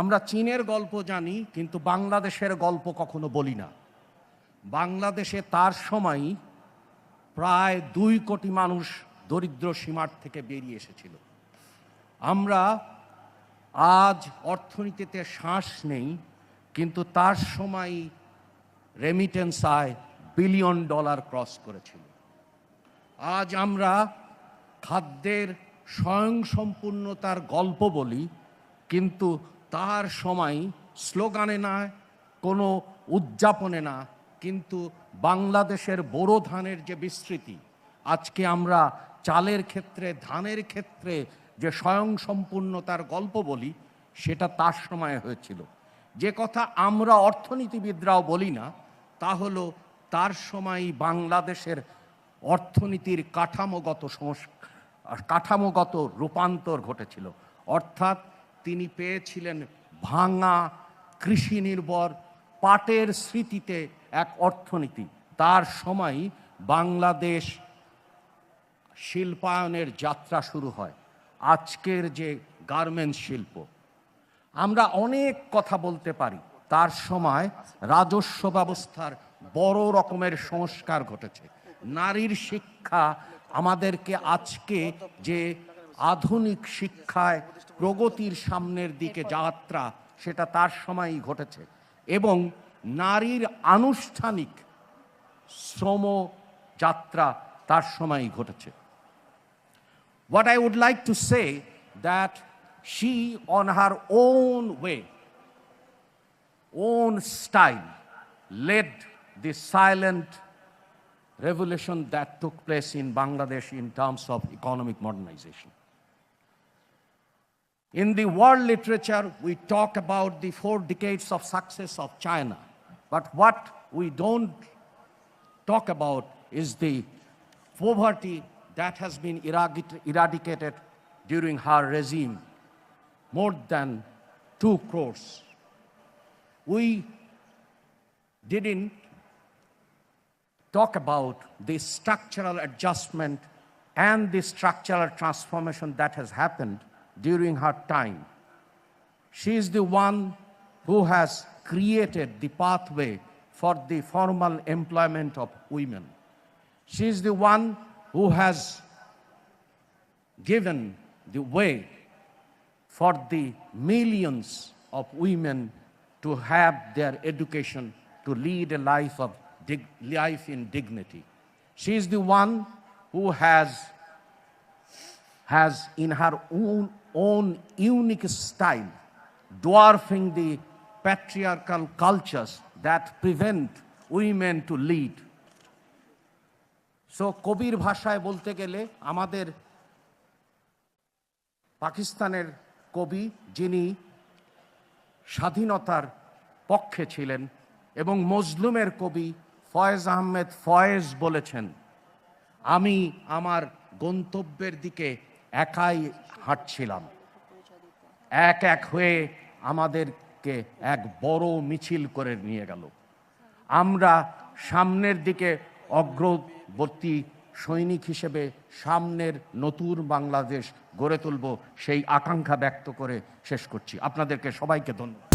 আমরা চীনের গল্প জানি, কিন্তু বাংলাদেশের গল্প কখনো বলি না। বাংলাদেশে তার সময় প্রায় দুই কোটি মানুষ দরিদ্র সীমার থেকে বেরিয়ে এসেছিল। আমরা আজ অর্থনীতিতে শ্বাস নেই, কিন্তু তার সময় রেমিটেন্স আয় বিলিয়ন ডলার ক্রস করেছিল। আজ আমরা খাদ্যের স্বয়ংসম্পূর্ণতার গল্প বলি, কিন্তু তার সময় স্লোগানে না, কোনো উদযাপনে না, কিন্তু বাংলাদেশের বোরো ধানের যে বিস্তৃতি, আজকে আমরা চালের ক্ষেত্রে, ধানের ক্ষেত্রে যে স্বয়ংসম্পূর্ণতার গল্প বলি, সেটা তার সময় হয়েছিল। যে কথা আমরা অর্থনীতিবিদরাও বলি না, তা হলো তার সময় বাংলাদেশের অর্থনীতির কাঠামোগত সংস্কার কাঠামোগত রূপান্তর ঘটেছিল। অর্থাৎ তিনি পেয়েছিলেন ভাঙা কৃষি নির্ভর পাটের স্মৃতিতে এক অর্থনীতি। তার সময় বাংলাদেশ শিল্পায়নের যাত্রা শুরু হয়। আজকের যে গার্মেন্টস শিল্প, আমরা অনেক কথা বলতে পারি। তার সময় রাজস্ব ব্যবস্থার বড় রকমের সংস্কার ঘটেছে। নারীর শিক্ষা আমাদেরকে আজকে যে আধুনিক শিক্ষায় প্রগতির সামনের দিকে যাত্রা সেটা তার সময়ই ঘটেছে। এবং নারীর আনুষ্ঠানিক শ্রম যাত্রা তার সময়ই ঘটেছে। What I would like to say that she on her own way own style led the silent revolution that took place in Bangladesh in terms of economic modernisation In the world literature, we talk about the four decades of success of China. But what we don't talk about is the poverty that has been eradicated during her regime, more than two crores. We didn't talk about the structural adjustment and the structural transformation that has happened during her time. She is the one who has created the pathway for the formal employment of women. She is the one who has given the way for the millions of women to have their education, to lead a life of life in dignity. She is the one who has has in her own, own unique style dwarfing the patriarchal cultures that prevent women to lead. So কবির ভাষায় বলতে গেলে আমাদের পাকিস্তানের কবি যিনি স্বাধীনতার পক্ষে ছিলেন এবং মজলুমের কবি ফয়েজ আহমেদ ফয়েজ বলেছেন আমি আমার গন্তব্যের দিকে একাই হাঁটছিলাম। এক এক হয়ে আমাদেরকে এক বড় মিছিল করে নিয়ে গেল। আমরা সামনের দিকে অগ্রবর্তী সৈনিক হিসেবে সামনের নতুন বাংলাদেশ গড়ে তুলব সেই আকাঙ্ক্ষা ব্যক্ত করে শেষ করছি। আপনাদেরকে সবাইকে ধন্যবাদ।